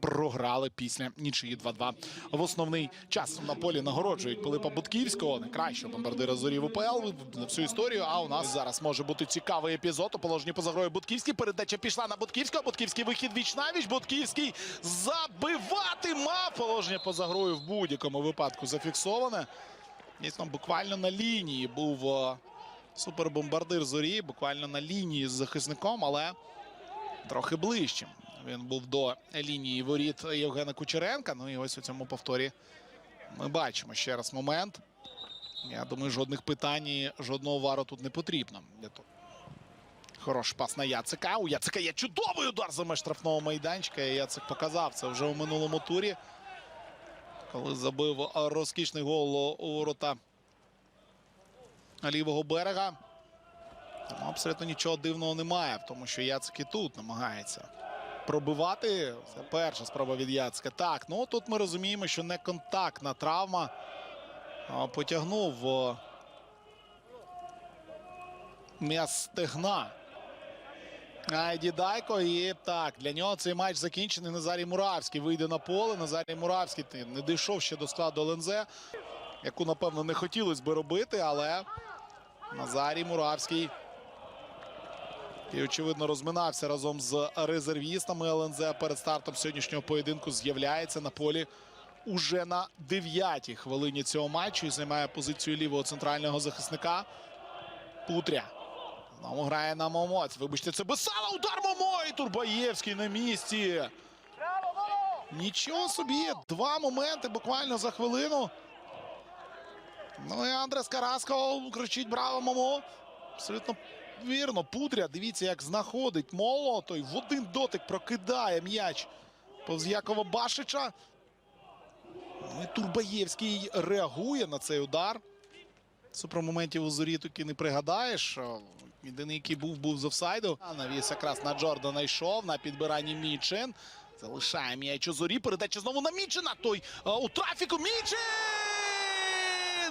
Програли після нічиї 2-2 в основний час на полі нагороджують Пилипа Будківського, найкращого бомбардира в УПЛ на всю історію. А у нас зараз може бути цікавий епізод. У положенні поза грою Будківський. Передача пішла на Будківського. Будківський вихід віч навіч. Будківський забивати мав положення поза грою в будь-якому випадку зафіксоване. Дійсно, буквально на лінії був супербомбардир зорі, буквально на лінії з захисником, але трохи ближчим. Він був до лінії воріт Євгена Кучеренка. Ну і ось у цьому повторі ми бачимо ще раз момент. Я думаю, жодних питань, жодного вару тут не потрібно. Хороший пас на Яцика. У Яцика є чудовий удар за меж штрафного майданчика. Яцик показав це вже у минулому турі. Коли забив розкішний гол у ворота лівого берега. Тому абсолютно нічого дивного немає, тому що Яцик і тут намагається пробивати. Це перша спроба від Яцика. Так, ну тут ми розуміємо, що не контактна травма. Потягнув о, м'яз стегна. Айді Дайко. І так, для нього цей матч закінчений. Назарій Муравський вийде на поле. Назарій Муравський не дійшов ще до складу ЛНЗ, яку, напевно, не хотілося би робити, але Назарій Муравський. І, очевидно, розминався разом з резервістами ЛНЗ перед стартом сьогоднішнього поєдинку. З'являється на полі уже на 9-й хвилині цього матчу і займає позицію лівого центрального захисника. Путря. Знову грає на Момоць. Вибачте, це Бесала. Удар Момо і Турбаєвський на місці. Нічого собі. Два моменти буквально за хвилину. Ну і Андрес Караско кричить браво Момо. Абсолютно вірно. Пудря. Дивіться, як знаходить молотой. В один дотик прокидає м'яч повз Якова Башича. Ну Турбаєвський реагує на цей удар. Супермоментів у зорі таки не пригадаєш. Єдиний, який був, був з офсайду. Навіс якраз на Джордана йшов на підбиранні Мічин. Залишає м'яч у зорі. Передача знову на Мічина. Той а, у трафіку Мічин!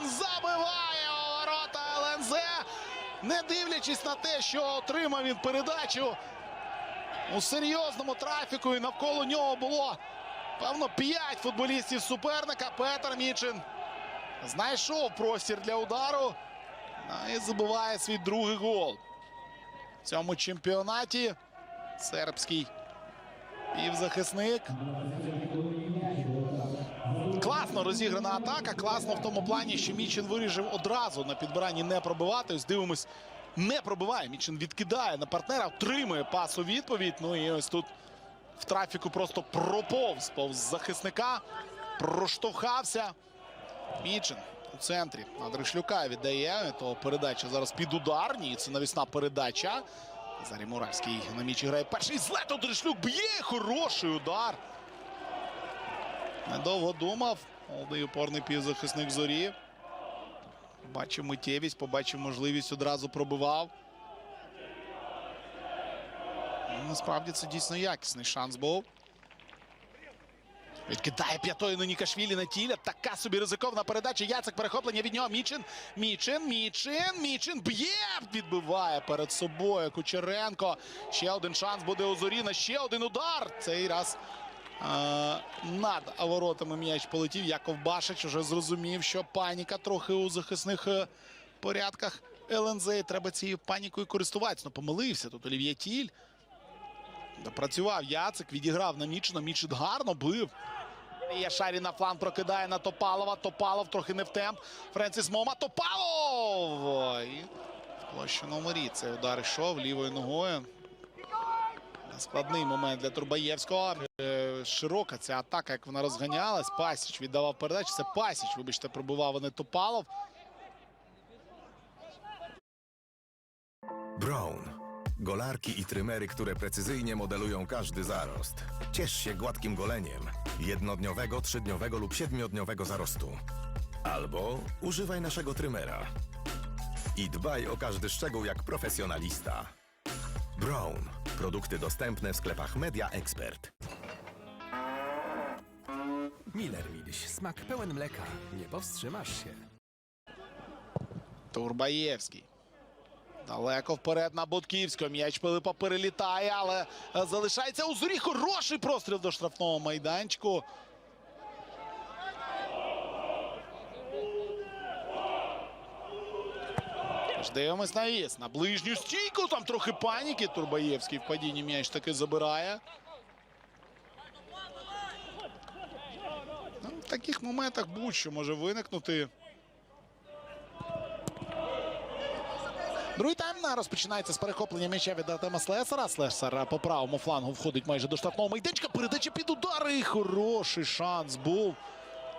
Забиває ворота ЛНЗ. Не дивлячись на те, що отримав він передачу у серйозному трафіку. І навколо нього було певно п'ять футболістів суперника. Петр Мічин знайшов простір для удару ну, і забиває свій другий гол. В цьому чемпіонаті сербський півзахисник. Класно розіграна атака. Класно в тому плані, що Мічин вирішив одразу на підбиранні не пробивати. Ось дивимось, не пробиває. Мічин відкидає на партнера, отримує пас у відповідь. Ну і ось тут в трафіку просто проповз повз захисника, проштовхався. Мічин у центрі на Дришлюка віддає. То передача зараз під удар. Ні, це навісна передача. Зарі Муравський на мічі грає перший злет. Дришлюк б'є. Хороший удар. Недовго думав. Молодий опорний півзахисник зорі. Бачив миттєвість, побачив можливість, одразу пробивав. Ну, Насправді це дійсно якісний шанс був. Відкидає п'ятою на Нікашвілі на тіля. Така собі ризикована передача. Яцек перехоплення від нього. Мічин. Мічин. Мічин. Мічин б'є. Відбиває перед собою Кучеренко. Ще один шанс буде у зорі на ще один удар. Цей раз над воротами м'яч полетів. Яков Башич вже зрозумів, що паніка трохи у захисних е, порядках ЛНЗ. Треба цією панікою користуватися. Ну, помилився тут Олів'є Тіль. Допрацював Яцик, відіграв на Мічина. Мічин гарно бив. Є Шарі на фланг прокидає на Топалова. Топалов трохи не в темп. Френсіс Мома. Топалов! Ой. В площу номері цей удар йшов лівою ногою. Складний момент для Турбаєвського. Е, Широка ця атака, як вона розганялась. Пасіч віддавав передачу. Це Пасіч, вибачте, пробував, а не Топалов. Brown. Golarki i trymery, które precyzyjnie modelują każdy zarost. Ciesz się gładkim goleniem jednodniowego, trzydniowego lub siedmiodniowego zarostu. Albo używaj naszego trymera. I dbaj o każdy szczegół jak profesjonalista. Brown. Produkty dostępne w sklepach Media Expert. Miller Milś, smak pełen mleka. Nie powstrzymasz się. Турбаєвський. Далеко вперед на Будківського. М'яч Пилипа перелітає, але е, залишається у зорі. Хороший простріл до штрафного майданчику. Дивимось на віс. На ближню стійку. Там трохи паніки. Турбаєвський в падінні м'яч таки забирає. В таких моментах будь-що може виникнути. Другий тайм розпочинається з перехоплення м'яча від Артема Слесара. Слесар по правому флангу входить майже до штрафного майданчика. Передача під удари. І Хороший шанс був.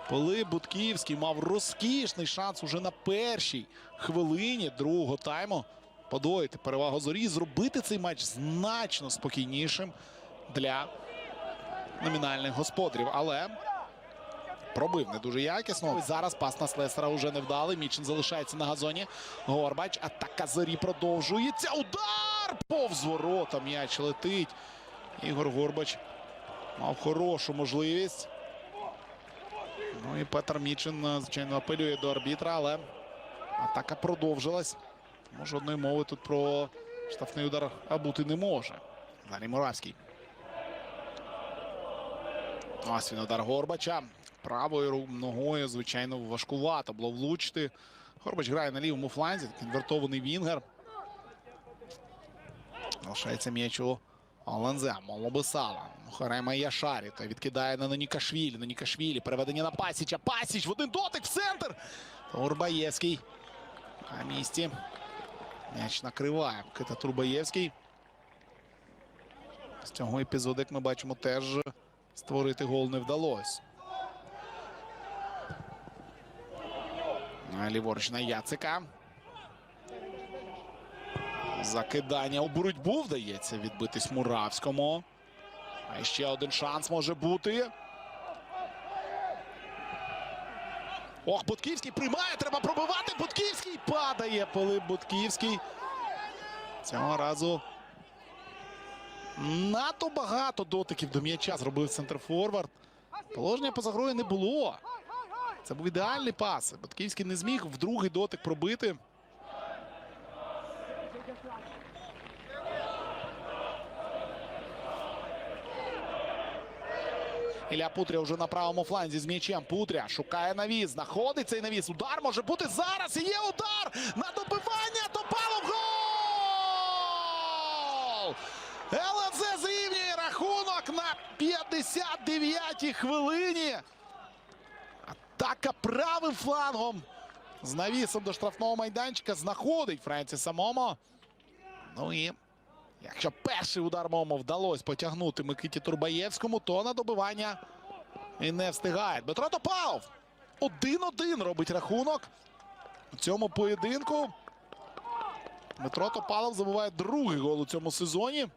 Пилип Будківський мав розкішний шанс уже на першій хвилині другого тайму подвоїти перевагу зорі, зробити цей матч значно спокійнішим для номінальних господарів. Але пробив не дуже якісно. Ось зараз пас на Слесара уже не вдалий. Мічин залишається на газоні. Горбач. Атака зорі продовжується. Удар! Повз ворота м'яч летить. Ігор Горбач мав хорошу можливість. Ну і Петр Мічин, е, звичайно, апелює до арбітра, але атака продовжилась. Тому жодної мови тут про штрафний удар бути не може. Далі Муравський. Ось він удар Горбача. Правою ногою, звичайно, важкувато було влучити. Горбач грає на лівому фланзі. Конвертований Вінгер. Залишається м'яч у Олензе. Молобисала. Харема Яшарі. Той відкидає на Нанікашвілі. Нанікашвілі. Переведення на Пасіча. Пасіч в один дотик в центр. Турбаєвський. На місці. М'яч накриває. Кита Турбаєвський. З цього епізоду, як ми бачимо, теж створити гол не вдалося. Ліворуч на Яцика. Закидання у боротьбу вдається відбитись Муравському. А ще один шанс може бути. Ох, Бутківський приймає, треба пробивати. Бутківський падає. Пилип Бутківський. Цього разу надто багато дотиків до м'яча зробив центрфорвард. Положення поза грою не було. Це був ідеальний пас. Бутківський не зміг в другий дотик пробити. Ілля Путря вже на правому фланзі з м'ячем. Путря шукає навіс. Знаходить цей навіс. Удар може бути зараз. І є удар на добивання. Топалов гол! ЛНЗ зрівнює рахунок на 59-й хвилині. Атака правим флангом. З навісом до штрафного майданчика знаходить Френсіса Момо. Ну і Якщо перший удар Момо вдалося потягнути Микиті Турбаєвському, то на добивання і не встигає. Дмитро Топалов 1-1 робить рахунок у цьому поєдинку. Дмитро Топалов забиває другий гол у цьому сезоні.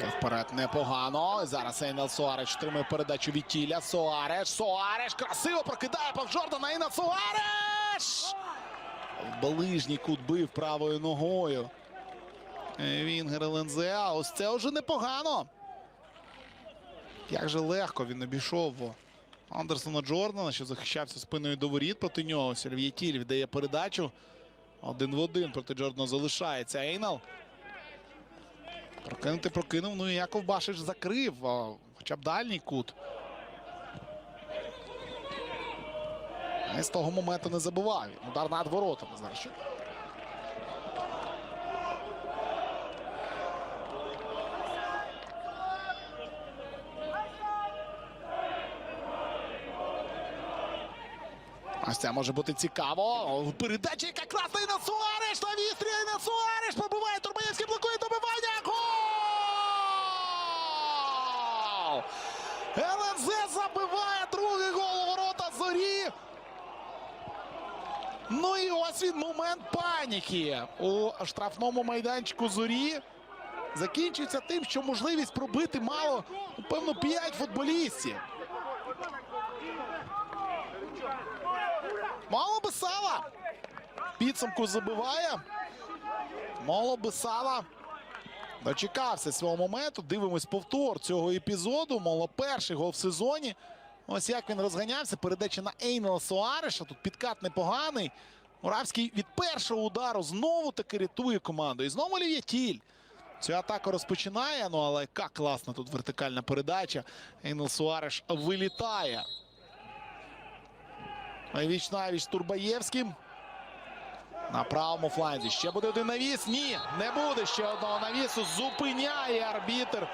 Вперед непогано. Зараз Ейнел Суареш отримує передачу від Тіля. Суареш. Суареш красиво прокидає пав Жордана. Ейнел Суареш! Ближній кут бив правою ногою. Вінгер ЛНЗ. А ось це вже непогано. Як же легко він обійшов Андерсона Джордана, що захищався спиною до воріт проти нього. Сергій Тіль віддає передачу. Один в один проти Джордана залишається Ейнал. Прокинути прокинув. Ну і Яков Башич закрив. Хоча б дальній кут. І з того моменту не забував. Удар над воротами зараз. Ось це може бути цікаво. Передача яка красна і на Суареш! На вістрі і на Суареш! Побиває Турбаєвський, блокує добивання! Гол! ЛНЗ забиває другий гол у ворота зорі. Ну і ось він момент паніки у штрафному майданчику зорі. Закінчується тим, що можливість пробити мало, певно, 5 футболістів. Мало би сала. Підсумку забиває. Мало би сала. Дочекався свого моменту. Дивимось повтор цього епізоду. Мало перший гол в сезоні. Ось як він розганявся. Передача на Ейнела Суареша. Тут підкат непоганий. Муравський від першого удару знову таки рятує команду. І знову Олів'є Тіль. Цю атаку розпочинає. Ну але яка класна тут вертикальна передача. Ейнел Суареш вилітає. Віч навіч з Турбаєвським. На правому фланзі. Ще буде один навіс. Ні, не буде ще одного навісу. Зупиняє арбітр